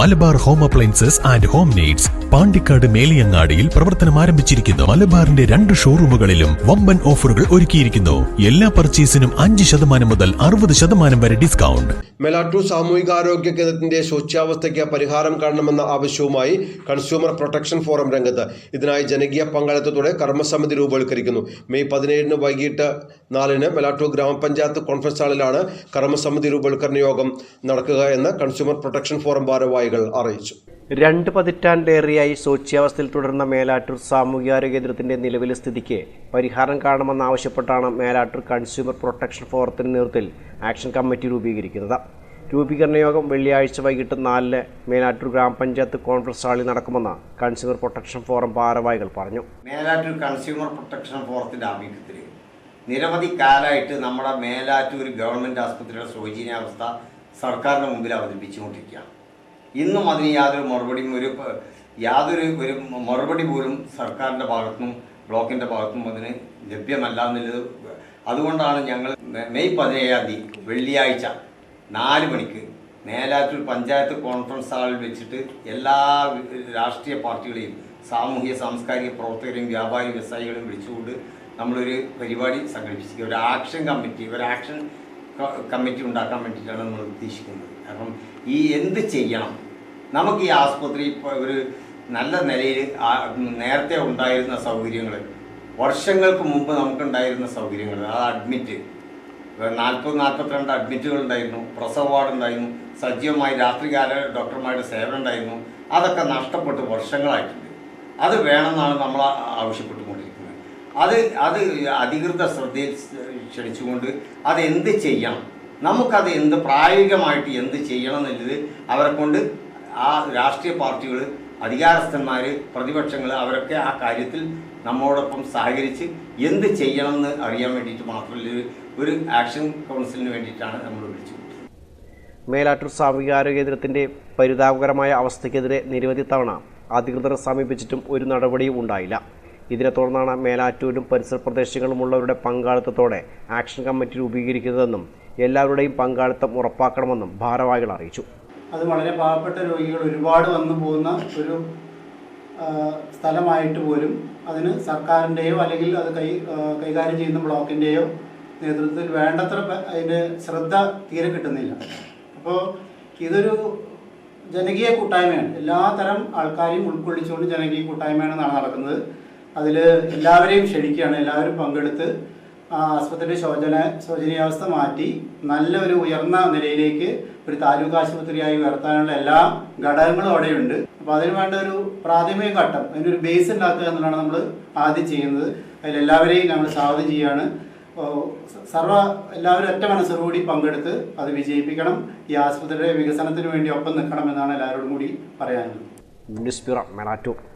Malabar home appliances and home needs Pandikkad മേലിയങ്ങാടിയിൽ പ്രവർത്തനം ആരംഭിച്ചിരിക്കുന്നു. മലബാറിന്റെ രണ്ട് ഷോറൂമുകളിലും വമ്പൻ ഓഫറുകൾ ഒരുക്കിയിരിക്കുന്നു. എല്ലാ പർച്ചേസിനും അഞ്ച് ശതമാനം മുതൽ അറുപത് ശതമാനം വരെ ഡിസ്കൗണ്ട്. മെലാറ്റൂർ സാമൂഹികാരോഗ്യ കേന്ദ്രത്തിന്റെ ശോച്യാവസ്ഥയ്ക്ക് പരിഹാരം കാണണമെന്ന ആവശ്യവുമായി കൺസ്യൂമർ പ്രൊട്ടക്ഷൻ ഫോറം രംഗത്ത് ഇതിനായി ജനകീയ പങ്കാളിത്തത്തോടെ കർമ്മസമിതി രൂപവൽക്കരിക്കുന്നു. മെയ് പതിനേഴിന് വൈകിട്ട് നാലിന് മെലാറ്റൂർ ഗ്രാമപഞ്ചായത്ത് കോൺഫറൻസ് ഹാളിലാണ് കർമ്മസമിതി രൂപവൽക്കരണ യോഗം നടക്കുക എന്ന് കൺസ്യൂമർ പ്രൊട്ടക്ഷൻ ഫോറം ഭാരവാഹികൾ അറിയിച്ചു. രണ്ട് പതിറ്റാണ്ടേറെയായി ശോച്യാവസ്ഥയിൽ തുടർന്ന മേലാറ്റൂർ സാമൂഹ്യാരോഗ്യ കേന്ദ്രത്തിന്റെ നിലവിലെ സ്ഥിതിക്ക് പരിഹാരം കാണണമെന്നാവശ്യപ്പെട്ടാണ് മേലാറ്റൂർ കൺസ്യൂമർ പ്രൊട്ടക്ഷൻ ഫോറത്തിന്റെ നേതൃത്വത്തിൽ ആക്ഷൻ കമ്മിറ്റി രൂപീകരിക്കുന്നത്. രൂപീകരണ യോഗം വെള്ളിയാഴ്ച വൈകിട്ട് നാലിന് മേലാറ്റൂർ ഗ്രാമപഞ്ചായത്ത് കോൺഫറൻസ് ഹാളിൽ നടക്കുമെന്ന് കൺസ്യൂമർ പ്രൊട്ടക്ഷൻ ഫോറം ഭാരവാഹികൾ പറഞ്ഞു. മേലാറ്റൂർ കൺസ്യൂമർ പ്രൊട്ടക്ഷൻ ഫോറത്തിന്റെ ആഭിമുഖ്യത്തിൽ നിരവധി കാലമായിട്ട് നമ്മുടെ മേലാറ്റൂർ ഗവൺമെന്റ് ആസ്പത്രിയുടെ ശോചനീയാവസ്ഥ സർക്കാരിന് മുമ്പിൽ അവതരിപ്പിച്ചുകൊണ്ടിരിക്കുകയാണ്. ഇന്നും അതിന് യാതൊരു മറുപടിയും ഒരു യാതൊരു ഒരു മറുപടി പോലും സർക്കാരിന്റെ ഭാഗത്തുനിന്നും ബ്ലോക്കിന്റെ ഭാഗത്തുനിന്നും അതിന് ലഭ്യമല്ല എന്നുള്ളത് അതുകൊണ്ടാണ് ഞങ്ങൾ മെയ് പതിനേഴാം തീയതി വെള്ളിയാഴ്ച നാല് മണിക്ക് മേലാറ്റൂർ പഞ്ചായത്ത് കോൺഫറൻസ് ഹാളിൽ വെച്ചിട്ട് എല്ലാ രാഷ്ട്രീയ പാർട്ടികളെയും സാമൂഹ്യ സാംസ്കാരിക പ്രവർത്തകരെയും വ്യാപാരി വ്യവസായികളെയും വിളിച്ചുകൊണ്ട് നമ്മളൊരു പരിപാടി സംഘടിപ്പിച്ചിരിക്കുക ഒരു ആക്ഷൻ കമ്മിറ്റി ഒരു ആക്ഷൻ കമ്മിറ്റി ഉണ്ടാക്കാൻ വേണ്ടിയിട്ടാണ് നമ്മൾ ഉദ്ദേശിക്കുന്നത്. കാരണം ഈ എന്ത് ചെയ്യണം? നമുക്ക് ഈ ആസ്പത്രി ഒരു നല്ല നിലയിൽ നേരത്തെ ഉണ്ടായിരുന്ന സൗകര്യങ്ങൾ വർഷങ്ങൾക്ക് മുമ്പ് നമുക്കുണ്ടായിരുന്ന സൗകര്യങ്ങൾ അത് അഡ്മിറ്റ് നാൽപ്പത് നാൽപ്പത്തിരണ്ട് അഡ്മിറ്റുകൾ ഉണ്ടായിരുന്നു പ്രസവ വാർഡ് ഉണ്ടായിരുന്നു സജീവമായി രാത്രികാല ഡോക്ടർമാരുടെ സേവനം ഉണ്ടായിരുന്നു അതൊക്കെ നഷ്ടപ്പെട്ട് വർഷങ്ങളായിട്ടുണ്ട്. അത് വേണമെന്നാണ് നമ്മൾ ആ- ആവശ്യപ്പെട്ടുകൊണ്ടിരിക്കുന്നത് അത് അത് അധികൃത ശ്രദ്ധയിൽ ക്ഷണിച്ചുകൊണ്ട് അതെന്ത് ചെയ്യണം നമുക്കത് എന്ത് പ്രായോഗികമായിട്ട് എന്ത് ചെയ്യണം എന്നുള്ളത് അവരെ കൊണ്ട് ആ രാഷ്ട്രീയ പാർട്ടികൾ അധികാരസ്ഥന്മാർ പ്രതിപക്ഷങ്ങൾ അവരൊക്കെ ആ കാര്യത്തിൽ നമ്മോടൊപ്പം സഹകരിച്ച് എന്ത് ചെയ്യണമെന്ന് അറിയാൻ വേണ്ടിയിട്ട് മാത്രമല്ല ഒരു- ആക്ഷൻ കൗൺസിലിന് വേണ്ടിയിട്ടാണ് നമ്മൾ വിളിച്ചു മേലാറ്റൂർ സാമൂഹിക ആരോഗ്യ കേന്ദ്രത്തിന്റെ പരിതാപകരമായ അവസ്ഥയ്ക്കെതിരെ നിരവധി തവണ അധികൃതരെ സമീപിച്ചിട്ടും ഒരു നടപടിയും ഉണ്ടായില്ല. ഇതിനെ തുടർന്നാണ് മേലാറ്റൂരും പരിസര പ്രദേശങ്ങളുമുള്ളവരുടെ പങ്കാളിത്തത്തോടെ ആക്ഷൻ കമ്മിറ്റി രൂപീകരിക്കുന്നതെന്നും എല്ലാവരുടെയും പങ്കാളിത്തം ഉറപ്പാക്കണമെന്നും ഭാരവാഹികൾ അറിയിച്ചു. അത് വളരെ പാവപ്പെട്ട രോഗികൾ ഒരുപാട് വന്നു പോകുന്ന ഒരു സ്ഥലമായിട്ട് പോലും അതിന് സർക്കാരിന്റെയോ അല്ലെങ്കിൽ അത് കൈ കൈകാര്യം ചെയ്യുന്ന ബ്ലോക്കിന്റെയോ നേതൃത്വത്തിൽ വേണ്ടത്ര അതിന്റെ ശ്രദ്ധ തീരെ കിട്ടുന്നില്ല. അപ്പോൾ ഇതൊരു ജനകീയ കൂട്ടായ്മയാണ്. എല്ലാ തരം ആൾക്കാരെയും ഉൾക്കൊള്ളിച്ചുകൊണ്ട് ജനകീയ കൂട്ടായ്മയാണ് നടക്കുന്നത്. അതിൽ എല്ലാവരെയും ക്ഷണിക്കുകയാണ്. എല്ലാവരും പങ്കെടുത്ത് ആ ആസ്പത്രിയുടെ ശോചന ശോചനീയാവസ്ഥ മാറ്റി നല്ലൊരു ഉയർന്ന നിലയിലേക്ക് ഒരു താലൂക്ക് ആശുപത്രിയായി ഉയർത്താനുള്ള എല്ലാ ഘടകങ്ങളും അവിടെയുണ്ട്. അപ്പോൾ അതിന് വേണ്ട ഒരു പ്രാഥമിക ഘട്ടം അതിനൊരു ബേസ് ഉണ്ടാക്കുക എന്നുള്ളതാണ് നമ്മൾ ആദ്യം ചെയ്യുന്നത്. അതിലെല്ലാവരെയും നമ്മൾ സ്വാഗതം ചെയ്യുകയാണ്. സർവ എല്ലാവരും ഒറ്റ മനസ്സോടുകൂടി പങ്കെടുത്ത് അത് വിജയിപ്പിക്കണം. ഈ ആശുപത്രിയുടെ വികസനത്തിന് വേണ്ടി ഒപ്പം നിൽക്കണം എന്നാണ് എല്ലാവരോടും കൂടി പറയാനുള്ളത്.